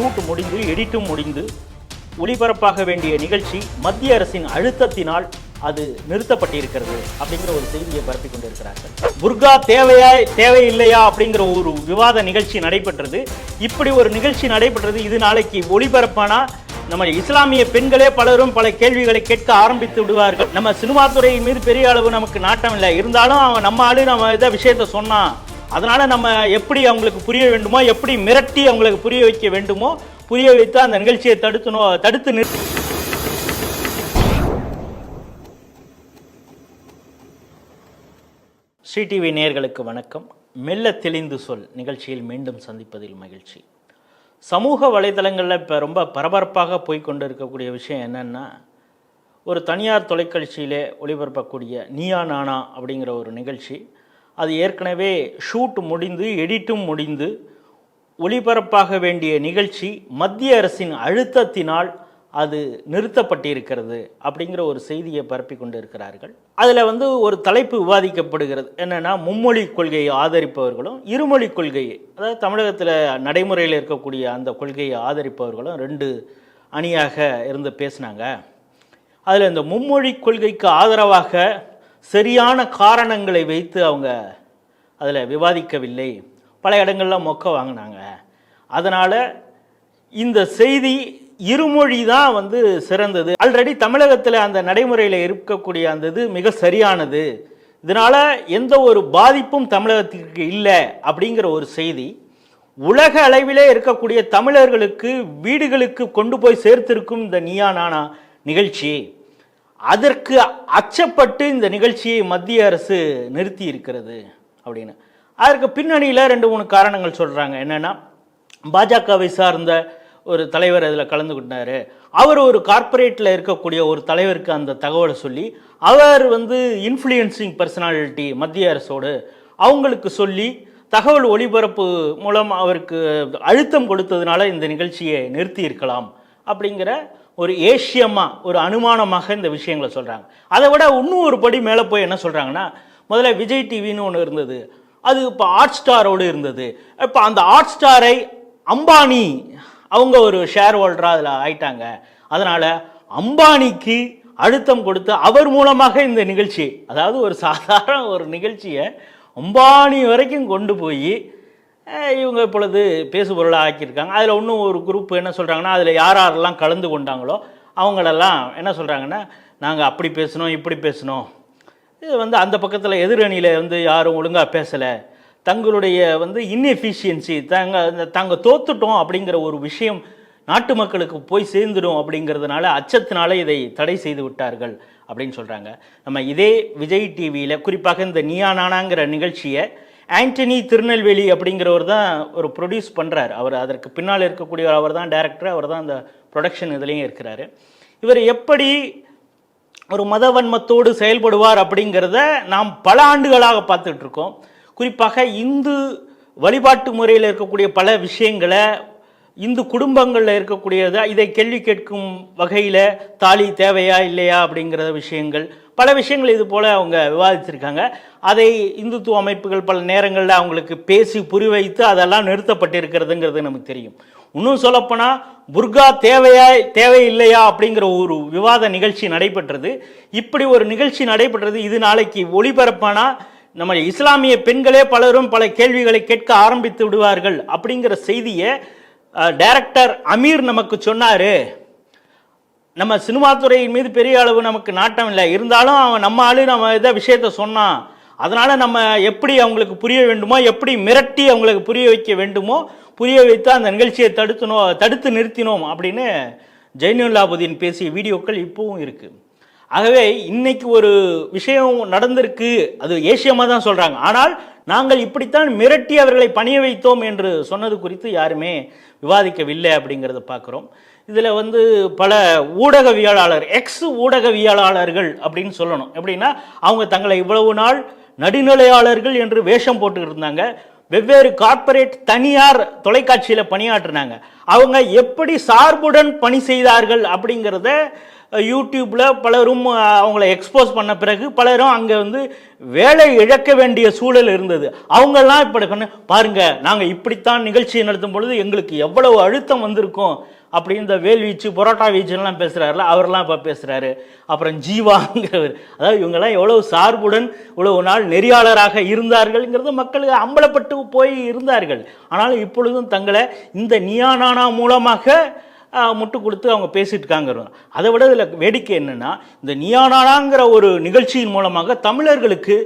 Shoot முடிந்து எடிட்டும் முடிந்து ஒளிபரப்பாக வேண்டிய நிகழ்ச்சி மத்திய அரசின் அழுத்தத்தினால் அது நிறுத்தப்பட்டிருக்கிறது அப்படிங்கிற ஒரு செய்தியை பரப்பி கொண்டிருக்கிறார்கள். புர்கா தேவையா தேவையில்லையா அப்படிங்கிற ஒரு விவாத நிகழ்ச்சி நடைபெற்றது. இப்படி ஒரு நிகழ்ச்சி நடைபெற்றது இது நாளைக்கு ஒளிபரப்பானா? நம்ம இஸ்லாமிய பெண்களே பலரும் பல கேள்விகளை கேட்க ஆரம்பித்து விடுவார்கள். நம்ம சினிமா துறையின் மீது பெரிய அளவு நமக்கு நாட்டம் இல்லை. இருந்தாலும் அவன் நம்ம ஆளு நம்ம இதை விஷயத்த சொன்னான். அதனால் நம்ம எப்படி அவங்களுக்கு புரிய வேண்டுமோ எப்படி மிரட்டி அவங்களுக்கு புரிய வைக்க வேண்டுமோ புரிய வைத்து அந்த நிகழ்ச்சியை தடுத்துனோ தடுத்து நிறுத்தி சிடிவி நேர்களுக்கு வணக்கம். மெல்ல தெளிந்து சொல். நிகழ்ச்சியில் மீண்டும் சந்திப்பதில் மகிழ்ச்சி. சமூக வலைதளங்களில் இப்போ ரொம்ப பரபரப்பாக போய்கொண்டு இருக்கக்கூடிய விஷயம் என்னென்னா ஒரு தனியார் தொலைக்காட்சியிலே ஒளிபரப்பக்கூடிய நீயா நானா அப்படிங்கிற ஒரு நிகழ்ச்சி. அது ஏற்கனவே ஷூட் முடிந்து எடிட்டும் முடிந்து ஒளிபரப்பாக வேண்டிய நிகழ்ச்சி மத்திய அரசின் அழுத்தத்தினால் அது நிறுத்தப்பட்டிருக்கிறது அப்படிங்கிற ஒரு செய்தியை பரப்பி கொண்டு இருக்கிறார்கள் அதில் வந்து ஒரு தலைப்பு விவாதிக்கப்படுகிறது. என்னென்னா மும்மொழி கொள்கையை ஆதரிப்பவர்களும் இருமொழி கொள்கையை அதாவது தமிழகத்தில் நடைமுறையில் இருக்கக்கூடிய அந்த கொள்கையை ஆதரிப்பவர்களும் ரெண்டு அணியாக இருந்து பேசினாங்க. அதில் இந்த மும்மொழி கொள்கைக்கு ஆதரவாக சரியான காரணங்களை வைத்து அவங்க அதில் விவாதிக்கவில்லை. பல இடங்களில் மொக்க வாங்கினாங்க. அதனால் இந்த செய்தி இருமொழி தான் வந்து சிறந்தது. ஆல்ரெடி தமிழகத்தில் அந்த நடைமுறையில் இருக்கக்கூடிய அந்த இது மிக சரியானது. இதனால் எந்த ஒரு பாதிப்பும் தமிழகத்திற்கு இல்லை அப்படிங்கிற ஒரு செய்தி. உலக அளவிலே இருக்கக்கூடிய தமிழர்களுக்கு வீடுகளுக்கு கொண்டு போய் சேர்த்திருக்கும் இந்த நீயா நானா நிகழ்ச்சி அதற்கு அச்சப்பட்டு இந்த நிகழ்ச்சியை மத்திய அரசு நிறுத்தி இருக்கிறது அப்படின்னு. அதற்கு பின்னணியில் ரெண்டு மூணு காரணங்கள் சொல்கிறாங்க என்னென்னா பாஜகவை சார்ந்த ஒரு தலைவர் அதில் கலந்துக்கிட்டாரு அவர் ஒரு கார்ப்பரேட்டில் இருக்கக்கூடிய ஒரு தலைவருக்கு அந்த தகவலை சொல்லி அவர் வந்து இன்ஃப்ளூயன்சிங் பர்சனாலிட்டி மத்திய அரசோடு அவங்களுக்கு சொல்லி தகவல் ஒளிபரப்பு மூலம் அவருக்கு அழுத்தம் கொடுத்ததுனால இந்த நிகழ்ச்சியை நிறுத்தி இருக்கலாம் அப்படிங்கிற ஒரு ஏஷியமாக ஒரு அனுமானமாக இந்த விஷயங்களை சொல்கிறாங்க அதை விட இன்னும் ஒரு படி மேலே போய் என்ன சொல்கிறாங்கன்னா முதல்ல விஜய் டிவின்னு ஒன்று இருந்தது. அது இப்போ ஹாட் ஸ்டாரோடு இருந்தது. இப்போ அந்த ஹாட் ஸ்டாரை அம்பானி அவங்க ஒரு ஷேர் ஹோல்டராக அதில் ஆயிட்டாங்க. அதனால் அம்பானிக்கு அழுத்தம் கொடுத்து அவர் மூலமாக இந்த நிகழ்ச்சி அதாவது ஒரு சாதாரண ஒரு நிகழ்ச்சியை அம்பானி வரைக்கும் கொண்டு போய் இவங்க இப்பொழுது பேசுபொருளாக ஆக்கியிருக்காங்க. அதில் இன்னும் ஒரு குரூப் என்ன சொல்கிறாங்கன்னா அதில் யார் யாரெல்லாம் கலந்து கொண்டாங்களோ அவங்களெல்லாம் என்ன சொல்கிறாங்கன்னா நாங்கள் அப்படி பேசணும் இப்படி பேசணும் இது வந்து அந்த பக்கத்தில் எதிரணியில் வந்து யாரும் ஒழுங்காக பேசலை. தங்களுடைய வந்து இன்எஃபிஷியன்சி தாங்க இந்த தாங்க தோத்துட்டோம் அப்படிங்கிற ஒரு விஷயம் நாட்டு மக்களுக்கு போய் சேர்ந்துடும் அப்படிங்கிறதுனால அச்சத்தினால இதை தடை செய்து விட்டார்கள் அப்படின்னு சொல்கிறாங்க நம்ம இதே விஜய் டிவியில் குறிப்பாக இந்த நீயா நானாங்கிற நிகழ்ச்சியை ஆண்டனி திருநெல்வேலி அப்படிங்கிறவர் தான் ஒரு ப்ரொடியூஸ் பண்ணுறார் அவர் அதற்கு பின்னால் இருக்கக்கூடிய அவர் தான் டேரக்டர் அவர் தான் அந்த ப்ரொடக்ஷன் இதுலேயும் இருக்கிறாரு. இவர் எப்படி ஒரு மதவன்மத்தோடு செயல்படுவார் அப்படிங்கிறத நாம் பல ஆண்டுகளாக பார்த்துட்டு இருக்கோம் குறிப்பாக இந்து வழிபாட்டு முறையில் இருக்கக்கூடிய பல விஷயங்களை இந்து குடும்பங்களில் இருக்கக்கூடியதை இதை கேள்வி கேட்கும் வகையில் தாலி தேவையா இல்லையா அப்படிங்கிற விஷயங்கள் பல விஷயங்கள் இது போல் அவங்க விவாதிச்சிருக்காங்க. அதை இந்துத்துவ அமைப்புகள் பல நேரங்களில் அவங்களுக்கு பேசி புரிவைத்து அதெல்லாம் நிறுத்தப்பட்டிருக்கிறதுங்கிறது நமக்கு தெரியும். இன்னும் சொல்லப்போனால் புர்கா தேவையா தேவையில்லையா அப்படிங்கிற ஒரு விவாத நிகழ்ச்சி நடைபெற்றது. இப்படி ஒரு நிகழ்ச்சி நடைபெற்றது இது நாளைக்கு ஒளிபரப்பானா நம்ம இஸ்லாமிய பெண்களே பலரும் பல கேள்விகளை கேட்க ஆரம்பித்து விடுவார்கள் அப்படிங்கிற செய்தியை டைரக்டர் அமீர் நமக்கு சொன்னார். நம்ம சினிமா துறையின் மீது பெரிய அளவு நமக்கு நாட்டம் இல்லை. இருந்தாலும் அவன் நம்ம ஆளு நம்ம இதை விஷயத்த சொன்னான். அதனால் நம்ம எப்படி அவங்களுக்கு புரிய வேண்டுமோ எப்படி மிரட்டி அவங்களுக்கு புரிய வைக்க வேண்டுமோ புரிய வைத்து அந்த நிகழ்ச்சியை தடுத்துனோ தடுத்து நிறுத்தினோம் அப்படின்னு ஜெயினுல்லாபுதீன் பேசிய வீடியோக்கள் இப்போவும் இருக்குது ஆகவே இன்னைக்கு ஒரு விஷயம் நடந்திருக்கு. அது ஏசியமாக தான் சொல்கிறாங்க ஆனால் நாங்கள் இப்படித்தான் மிரட்டி அவர்களை பணிய வைத்தோம் என்று சொன்னது குறித்து யாருமே விவாதிக்கவில்லை அப்படிங்கிறத பார்க்குறோம். இதில் வந்து பல ஊடகவியலாளர் எக்ஸ் ஊடகவியலாளர்கள் அப்படின்னு சொல்லணும். எப்படின்னா அவங்க தங்களை இவ்வளவு நாள் நடுநிலையாளர்கள் என்று வேஷம் போட்டுக்கிட்டு இருந்தாங்க. வெவ்வேறு கார்ப்பரேட் தனியார் தொலைக்காட்சியில் பணியாற்றினாங்க. அவங்க எப்படி சார்புடன் பணி செய்தார்கள் அப்படிங்கிறத யூடியூப்பில் பலரும் அவங்கள எக்ஸ்போஸ் பண்ண பிறகு பலரும் அங்கே வந்து வேலை இழக்க வேண்டிய சூழல் இருந்தது. அவங்கெல்லாம் இப்படி பாருங்கள் நாங்கள் இப்படித்தான் நிகழ்ச்சியை நடத்தும் பொழுது எங்களுக்கு எவ்வளவு அழுத்தம் வந்திருக்கும். அப்படி இந்த வேல் வீச்சு பரோட்டா வீச்சுலாம் பேசுகிறாருல அவரெல்லாம் இப்போ பேசுகிறாரு அப்புறம் ஜீவாங்கிறவர். அதாவது இவங்கெல்லாம் எவ்வளவு சார்புடன் இவ்வளவு நாள் நெறியாளராக இருந்தார்கள்ங்கிறது மக்களுக்கு அம்பலப்பட்டு போய் இருந்தார்கள். ஆனாலும் இப்பொழுதும் தங்களை இந்த நியானானா மூலமாக முட்டு கொடுத்து அவங்க பேசிட்டு இருக்காங்க அதை விட இதில் வேடிக்கை என்னென்னா இந்த நியானானாங்கிற ஒரு நிகழ்ச்சியின் மூலமாக தமிழர்களுக்கு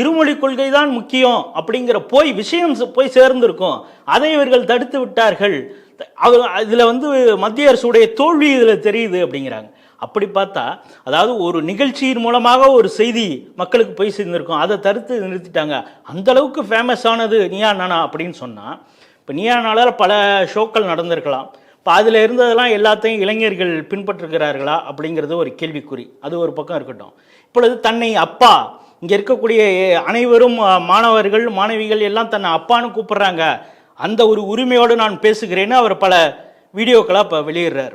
இருமொழி கொள்கை தான் முக்கியம் அப்படிங்கிற போய் விஷயம் போய் சேர்ந்திருக்கும். அதை இவர்கள் தடுத்து விட்டார்கள். அவர் இதில் வந்து மத்திய அரசுடைய தோல்வி இதில் தெரியுது அப்படிங்கிறாங்க. அப்படி பார்த்தா அதாவது ஒரு நிகழ்ச்சியின் மூலமாக ஒரு செய்தி மக்களுக்கு போய் சேர்ந்துருக்கும். அதை தடுத்து நிறுத்திட்டாங்க. அந்த அளவுக்கு ஃபேமஸ் ஆனது நியா நானா அப்படின்னு சொன்னால் இப்போ நியா நாளால் பல ஷோக்கள் நடந்திருக்கலாம். இப்போ அதில் இருந்ததெல்லாம் எல்லாத்தையும் இளைஞர்கள் பின்பற்றுகிறார்களா அப்படிங்கிறது ஒரு கேள்விக்குறி. அது ஒரு பக்கம் இருக்கட்டும். இப்பொழுது தன்னை அப்பா இங்கே இருக்கக்கூடிய அனைவரும் மாணவர்கள் மாணவிகள் எல்லாம் தன்னை அப்பான்னு கூப்பிட்றாங்க. அந்த ஒரு உரிமையோடு நான் பேசுகிறேன்னு அவர் பல வீடியோக்களாக இப்போ வெளியிடுறார்.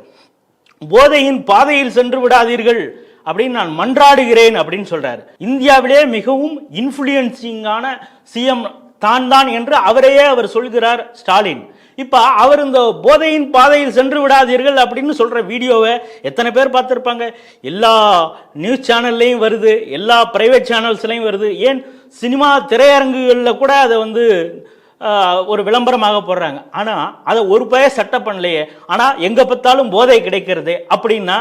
போதையின் பாதையில் சென்று விடாதீர்கள் அப்படின்னு நான் மன்றாடுகிறேன் அப்படின்னு சொல்றாரு. இந்தியாவிலே மிகவும் இன்ஃப்ளூயன்சிங்கான சிஎம் தான் தான் என்று அவரையே அவர் சொல்கிறார் ஸ்டாலின். இப்போ அவர் இந்த போதையின் பாதையில் சென்று விடாதீர்கள் அப்படின்னு சொல்கிற வீடியோவை எத்தனை பேர் பார்த்துருப்பாங்க? எல்லா நியூஸ் சேனல்லையும் வருது எல்லா பிரைவேட் சேனல்ஸ்லையும் வருது. ஏன்? சினிமா திரையரங்குகளில் கூட அதை வந்து ஒரு விளம்பரமாக போடுறாங்க. ஆனால் அதை ஒரு பய சட்டம் பண்ணலையே. ஆனால் எங்கே பார்த்தாலும் போதை கிடைக்கிறது. அப்படின்னா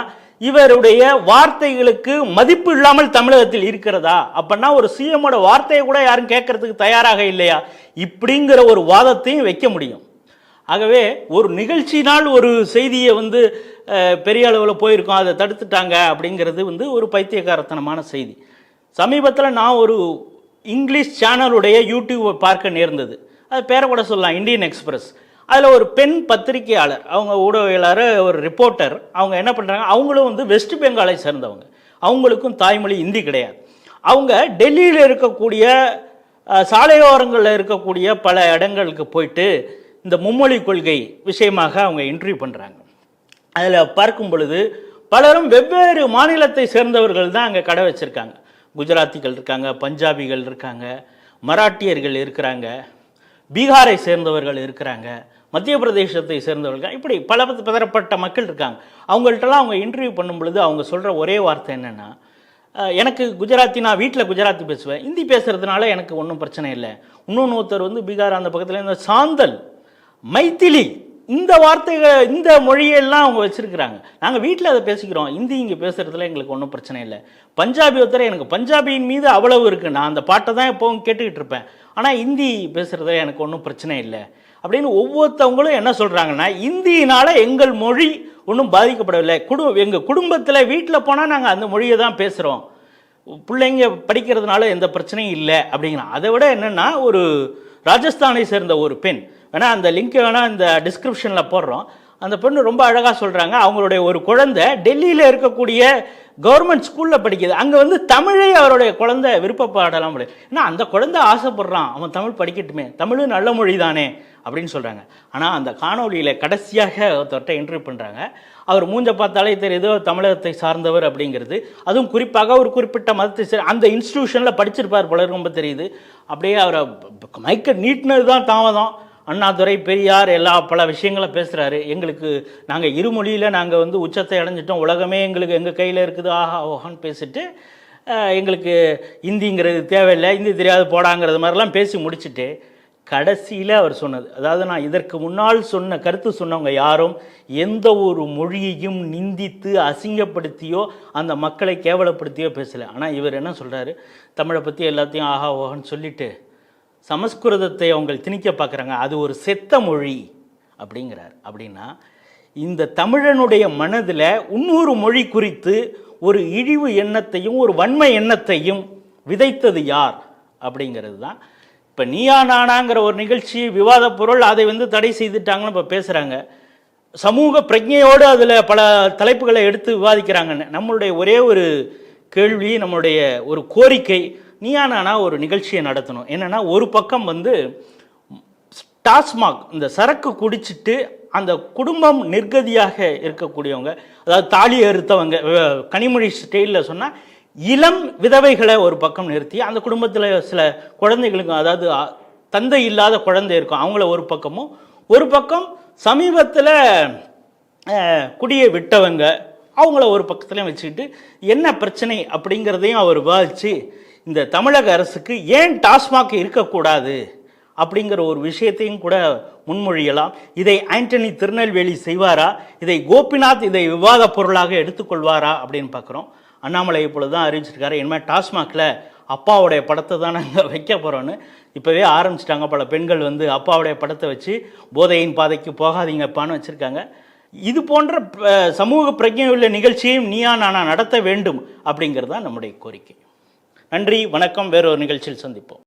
இவருடைய வார்த்தைகளுக்கு மதிப்பு இல்லாமல் தமிழகத்தில் இருக்கிறதா? அப்படின்னா ஒரு சிஎம்மோட வார்த்தையை கூட யாரும் கேட்கறதுக்கு தயாராக இல்லையா? இப்படிங்கிற ஒரு வாதத்தையும் வைக்க முடியும். ஆகவே ஒரு நிகழ்ச்சியினால் ஒரு செய்தியை வந்து பெரிய அளவில் போயிருக்கோம் அதை தடுத்துட்டாங்க அப்படிங்கிறது வந்து ஒரு பைத்தியக்காரத்தனமான செய்தி. சமீபத்தில் நான் ஒரு இங்கிலீஷ் சேனலுடைய யூடியூப்பை பார்க்க நேர்ந்தது. அது பேரை கூட சொல்லலாம் இந்தியன் எக்ஸ்பிரஸ் அதில் ஒரு பெண் பத்திரிகையாளர் அவங்க ஊடகவியலாளர் ஒரு ரிப்போர்ட்டர் அவங்க என்ன பண்ணுறாங்க அவங்களும் வந்து வெஸ்ட் பெங்காலை சேர்ந்தவங்க. அவங்களுக்கும் தாய்மொழி இந்தி கிடையாது. அவங்க டெல்லியில் இருக்கக்கூடிய சாலையோரங்களில் இருக்கக்கூடிய பல இடங்களுக்கு போயிட்டு இந்த மும்மொழி கொள்கை விஷயமாக அவங்க இன்டர்வியூ பண்ணுறாங்க அதில் பார்க்கும் பொழுது பலரும் வெவ்வேறு மாநிலத்தை சேர்ந்தவர்கள் தான் அங்கே கடை வச்சுருக்காங்க. குஜராத்திகள் இருக்காங்க பஞ்சாபிகள் இருக்காங்க மராட்டியர்கள் இருக்கிறாங்க. பீகாரை சேர்ந்தவர்கள் இருக்கிறாங்க மத்திய பிரதேசத்தை சேர்ந்தவர்கள் இப்படி பல பதறப்பட்ட மக்கள் இருக்காங்க. அவங்கள்ட்டலாம் அவங்க இன்டர்வியூ பண்ணும் பொழுது அவங்க சொல்கிற ஒரே வார்த்தை என்னென்னா எனக்கு குஜராத்தி நான் வீட்டில் குஜராத்தி பேசுவேன். ஹிந்தி பேசுகிறதுனால எனக்கு ஒன்றும் பிரச்சனை இல்லை. இன்னொன்று ஒருத்தர் வந்து பீகார் அந்த பக்கத்தில் இந்த சாந்தல் மைத்திலி இந்த வார்த்தைகள் இந்த மொழியெல்லாம் அவங்க வச்சுருக்கிறாங்க. நாங்கள் வீட்டில் அதை பேசிக்கிறோம். ஹிந்தி இங்கே பேசுகிறதுல எங்களுக்கு ஒன்றும் பிரச்சனை இல்லை. பஞ்சாபி ஒருத்தர் எனக்கு பஞ்சாபியின் மீது அவ்வளவு இருக்குது நான் அந்த பாட்டை தான் எப்போவும் கேட்டுக்கிட்டு இருப்பேன். ஆனால் ஹிந்தி பேசுகிறதுல எனக்கு ஒன்றும் பிரச்சனை இல்லை. அப்படின்னு ஒவ்வொருத்தவங்களும் என்ன சொல்கிறாங்கன்னா இந்தியினால் எங்கள் மொழி ஒன்றும் பாதிக்கப்படவில்லை. குடு எங்கள் குடும்பத்தில் வீட்டில் போனால் நாங்கள் அந்த மொழியை தான் பேசுகிறோம் பிள்ளைங்க படிக்கிறதுனால எந்த பிரச்சனையும் இல்லை அப்படிங்கிறான் அதை விட என்னென்னா ஒரு ராஜஸ்தானை சேர்ந்த ஒரு பெண். வேணால் அந்த லிங்க் வேணால் இந்த டிஸ்கிரிப்ஷனில் போடுறோம். அந்த பெண்ணு ரொம்ப அழகாக சொல்கிறாங்க அவங்களுடைய ஒரு குழந்தை டெல்லியில் இருக்கக்கூடிய கவர்மெண்ட் ஸ்கூலில் படிக்குது. அங்கே வந்து தமிழை அவருடைய குழந்தை விருப்பப்படலாம் முடியும் ஏன்னா அந்த குழந்தை ஆசைப்படுறான். அவன் தமிழ் படிக்கட்டுமே. தமிழும் நல்ல மொழி தானே அப்படின்னு சொல்கிறாங்க ஆனால் அந்த காணொளியில் கடைசியாக ஒருத்தர்கிட்ட இன்டர்வியூ பண்ணுறாங்க அவர் மூஞ்ச பார்த்தாலே தெரியுது தமிழகத்தை சார்ந்தவர் அப்படிங்கிறது. அதுவும் குறிப்பாக ஒரு குறிப்பிட்ட மதத்தை சார் அந்த இன்ஸ்டிடியூஷனில் படிச்சிருப்பார் போல ரொம்ப தெரியுது. அப்படியே அவரை மைக்க நீட்டினது தான் தாமதம். அண்ணாதுரை பெரியார் எல்லா பல விஷயங்களை பேசுகிறாரு எங்களுக்கு நாங்கள் இருமொழியில் நாங்கள் வந்து உச்சத்தை அடைஞ்சிட்டோம். உலகமே எங்களுக்கு எங்கள் கையில் இருக்குது. ஆஹா ஓஹான்னு பேசிட்டு எங்களுக்கு இந்திங்கிறது தேவையில்லை. இந்தி தெரியாது போடாங்கிறது மாதிரிலாம் பேசி முடிச்சுட்டு கடைசியில் அவர் சொன்னது. அதாவது நான் இதற்கு முன்னால் சொன்ன கருத்து சொன்னவங்க யாரும் எந்த ஒரு மொழியையும் நிந்தித்து அசிங்கப்படுத்தியோ அந்த மக்களை கேவலப்படுத்தியோ பேசலை. ஆனால் இவர் என்ன சொல்கிறாரு தமிழை பற்றி எல்லாத்தையும் ஆஹா ஓஹான்னு சொல்லிவிட்டு சமஸ்கிருதத்தை அவங்க திணிக்க பார்க்குறாங்க. அது ஒரு செத்த மொழி அப்படிங்கிறார். அப்படின்னா இந்த தமிழனுடைய மனதில் இன்னொரு மொழி குறித்து ஒரு இழிவு எண்ணத்தையும் ஒரு வன்மை எண்ணத்தையும் விதைத்தது யார் அப்படிங்கிறது தான். இப்போ நீயா நானாங்கிற ஒரு நிகழ்ச்சி விவாத பொருள் அதை வந்து தடை செய்துட்டாங்கன்னு இப்போ பேசுகிறாங்க சமூக பிரஜையோடு அதில் பல தலைப்புகளை எடுத்து விவாதிக்கிறாங்கன்னு. நம்மளுடைய ஒரே ஒரு கேள்வி நம்மளுடைய ஒரு கோரிக்கை நீயா நானா ஒரு நிகழ்ச்சியை நடத்தணும். என்னென்னா ஒரு பக்கம் வந்து டாஸ்மாக் இந்த சரக்கு குடிச்சிட்டு அந்த குடும்பம் நிர்கதியாக இருக்கக்கூடியவங்க அதாவது தாலி அறுத்தவங்க கனிமொழி ஸ்டைலில் சொன்னால் இளம் விதவைகளை ஒரு பக்கம் நிறுத்தி அந்த குடும்பத்தில் சில குழந்தைகளுக்கு அதாவது தந்தை இல்லாத குழந்தை இருக்கும் அவங்கள ஒரு பக்கமும் ஒரு பக்கம் சமீபத்தில் குடியை விட்டவங்க அவங்கள ஒரு பக்கத்துலையும் வச்சுக்கிட்டு என்ன பிரச்சனை அப்படிங்கிறதையும் அவர் விவாதித்து இந்த தமிழக அரசுக்கு ஏன் டாஸ்மாக் இருக்கக்கூடாது அப்படிங்கிற ஒரு விஷயத்தையும் கூட முன்மொழியலாம். இதை ஆண்டனி திருநெல்வேலி செய்வாரா? இதை கோபிநாத் இதை விவாத பொருளாக எடுத்துக்கொள்வாரா அப்படின்னு பார்க்குறோம். அண்ணாமலை இப்பொழுது தான் அறிவிச்சிருக்காரு. இனிமேல் டாஸ்மாகில் அப்பாவுடைய படத்தை தான் நாங்கள் வைக்க போகிறோன்னு இப்போவே ஆரம்பிச்சிட்டாங்க பல. பெண்கள் வந்து அப்பாவுடைய படத்தை வச்சு போதையின் பாதைக்கு போகாதீங்கப்பான்னு வச்சுருக்காங்க. இது போன்ற சமூக பிரஜை உள்ள நிகழ்ச்சியையும் நீயா நானா நடத்த வேண்டும் அப்படிங்கிறது தான் நம்முடைய கோரிக்கை. நன்றி வணக்கம் வேறொரு நிகழ்ச்சியில் சந்திப்போம்.